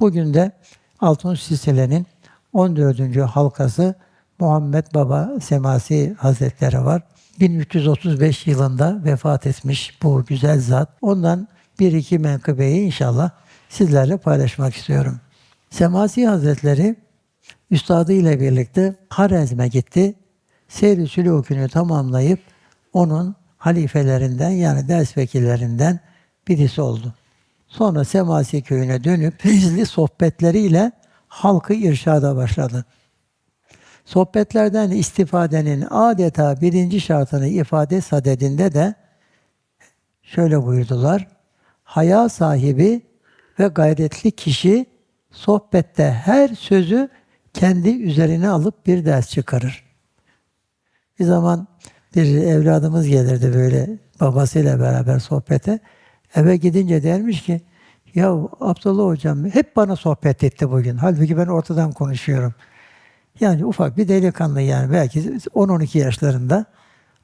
Bugün de Altın Silsile'nin 14. halkası Muhammed Baba Semasi Hazretleri var. 1335 yılında vefat etmiş bu güzel zat. Ondan bir iki menkıbeyi inşallah sizlerle paylaşmak istiyorum. Semasi Hazretleri üstadı ile birlikte Harezm'e gitti. Seyr-i Sülûkünü tamamlayıp onun halifelerinden yani ders vekillerinden birisi oldu. Sonra Semasi köyüne dönüp feyizli sohbetleriyle halkı irşada başladı. Sohbetlerden istifadenin adeta birinci şartını ifade sadedinde de şöyle buyurdular. Haya sahibi ve gayretli kişi sohbette her sözü kendi üzerine alıp bir ders çıkarır. Bir zaman bir evladımız gelirdi böyle babasıyla beraber sohbete. Eve gidince dermiş ki ya Abdullah hocam hep bana sohbet etti bugün. Halbuki ben ortadan konuşuyorum. Yani ufak bir delikanlı yani belki 10-12 yaşlarında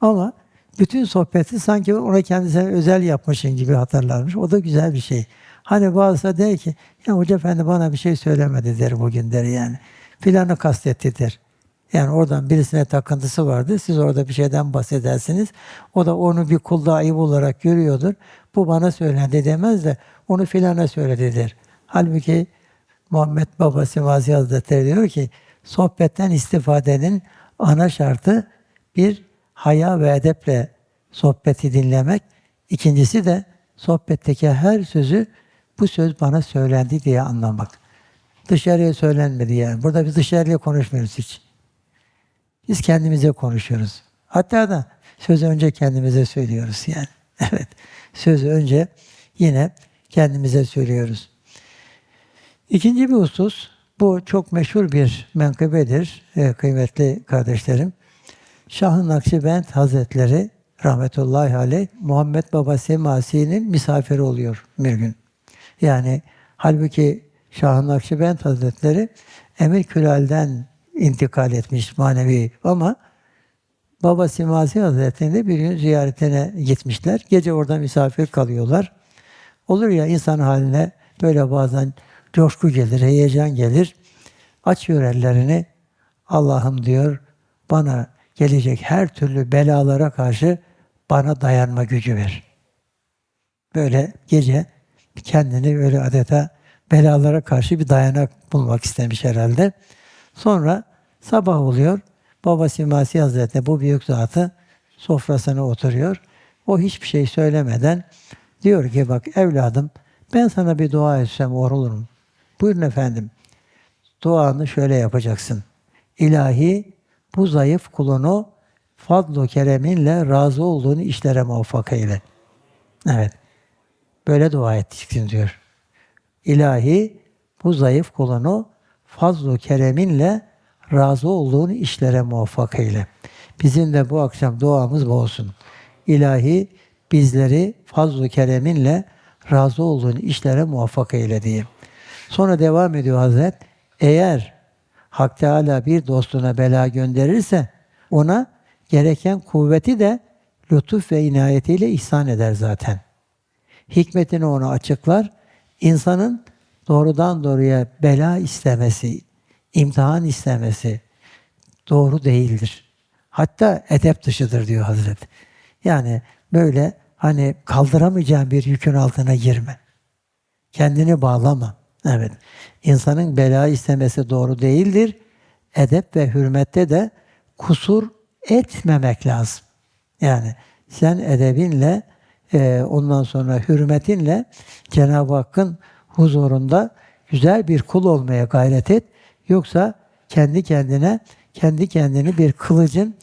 ama bütün sohbeti sanki ona kendisine özel yapmışın gibi hatırlarmış. O da güzel bir şey. Hani bazısı der ki ya hoca efendi bana bir şey söylemedi der bugün der yani. Filanı kastetti der. Yani oradan birisine takıntısı vardı. Siz orada bir şeyden bahsedersiniz. O da onu bir kulda ayıp olarak görüyordur. Bu bana söylendi demez de onu filana söyledi der. Halbuki Muhammed Baba Sivazi Hazretleri diyor ki sohbetten istifadenin ana şartı bir haya ve edeple sohbeti dinlemek. İkincisi de sohbetteki her sözü bu söz bana söylendi diye anlamak. Dışarıya söylenmedi yani. Burada biz dışarıya konuşmuyoruz hiç. Biz kendimize konuşuyoruz. Hatta da sözü önce kendimize söylüyoruz yani. Evet. Sözü önce yine kendimize söylüyoruz. İkinci bir husus, bu çok meşhur bir menkıbedir e, kıymetli kardeşlerim. Şah-ı Nakşibend Hazretleri rahmetullahi aleyh Muhammed Baba Semasi'nin misafiri oluyor bir gün. Yani halbuki Şah-ı Nakşibend Hazretleri Emir Külal'den intikal etmiş manevi ama Baba Simasi Hazretleri'nde bir gün ziyaretine gitmişler. Gece orada misafir kalıyorlar. Olur ya insan haline böyle bazen coşku gelir, heyecan gelir. Açıyor ellerini. Allah'ım diyor bana gelecek her türlü belalara karşı bana dayanma gücü ver. Böyle gece kendini böyle adeta belalara karşı bir dayanak bulmak istemiş herhalde. Sonra sabah oluyor. Baba Simasi Hazretleri bu büyük zatı sofrasına oturuyor. O hiçbir şey söylemeden diyor ki bak evladım ben sana bir dua etsem olur mu? Buyurun efendim. Duanı şöyle yapacaksın. İlahi bu zayıf kulunu fadlu kereminle razı olduğunu işlere muvaffak eyle. Evet. Böyle dua edeceksin diyor. İlahi bu zayıf kulunu fazlu kereminle razı olduğun işlere muvaffak eyle. Bizim de bu akşam duamız bu olsun. İlahi bizleri fazlu kereminle razı olduğun işlere muvaffak eyle diye. Sonra devam ediyor Hazret. Eğer Hak Teala bir dostuna bela gönderirse ona gereken kuvveti de lütuf ve inayetiyle ihsan eder zaten. Hikmetini ona açıklar. İnsanın doğrudan doğruya bela istemesi, imtihan istemesi doğru değildir. Hatta edep dışıdır diyor Hazret. Yani böyle hani kaldıramayacağın bir yükün altına girme. Kendini bağlama. Evet. İnsanın bela istemesi doğru değildir. Edep ve hürmette de kusur etmemek lazım. Yani sen edebinle e, ondan sonra hürmetinle Cenab-ı Hakk'ın huzurunda güzel bir kul olmaya gayret et. Yoksa kendi kendine, kendi kendini bir kılıcın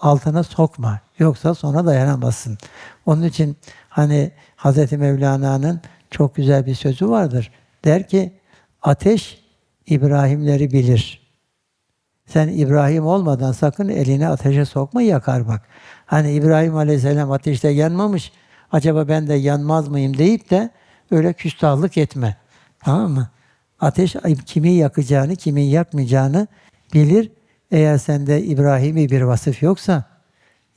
altına sokma. Yoksa sonra dayanamazsın. Onun için hani Hz. Mevlana'nın çok güzel bir sözü vardır. Der ki, ateş İbrahimleri bilir. Sen İbrahim olmadan sakın elini ateşe sokma yakar bak. Hani İbrahim Aleyhisselam ateşte yanmamış, acaba ben de yanmaz mıyım deyip de öyle küstahlık etme. Tamam mı? Ateş kimi yakacağını, kimin yakmayacağını bilir. Eğer sende İbrahim'i bir vasıf yoksa,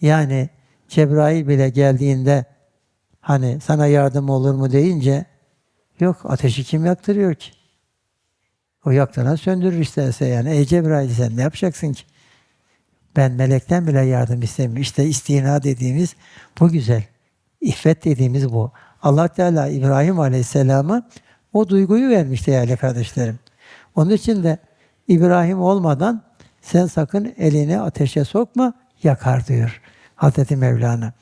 yani Cebrail bile geldiğinde hani sana yardım olur mu deyince yok ateşi kim yaktırıyor ki? O yaktığına söndürür isterse yani. Ey Cebrail sen ne yapacaksın ki? Ben melekten bile yardım istemiyorum. İşte istina dediğimiz bu güzel. İffet dediğimiz bu. Allah Teala İbrahim Aleyhisselam'a o duyguyu vermiş değerli kardeşlerim. Onun için de İbrahim olmadan sen sakın elini ateşe sokma yakar diyor Hazreti Mevlana.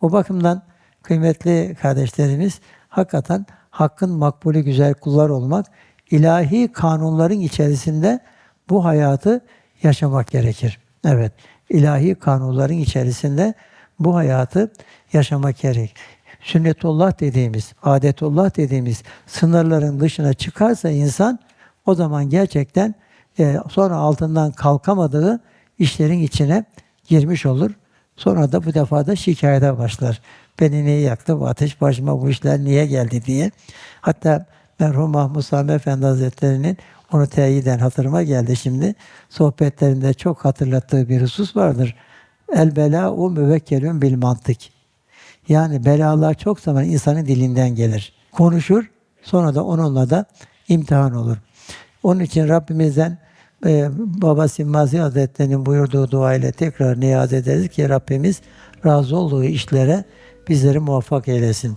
O bakımdan kıymetli kardeşlerimiz hakikaten hakkın makbulü güzel kullar olmak, ilahi kanunların içerisinde bu hayatı yaşamak gerekir. Evet, ilahi kanunların içerisinde bu hayatı yaşamak gerek. Sünnetullah dediğimiz, adetullah dediğimiz sınırların dışına çıkarsa insan o zaman gerçekten e, sonra altından kalkamadığı işlerin içine girmiş olur. Sonra da bu defa da şikayete başlar. Beni niye yaktı bu ateş başıma bu işler niye geldi diye. Hatta merhum Mahmud Sami Efendi Hazretleri'nin onu teyiden hatırıma geldi şimdi. Sohbetlerinde çok hatırlattığı bir husus vardır. El belâ'u müvekkelün bil mantık. Yani belalar çok zaman insanın dilinden gelir. Konuşur, sonra da onunla da imtihan olur. Onun için Rabbimizden e, Baba Simmazi Hazretleri'nin buyurduğu dua ile tekrar niyaz ederiz ki Rabbimiz razı olduğu işlere bizleri muvaffak eylesin.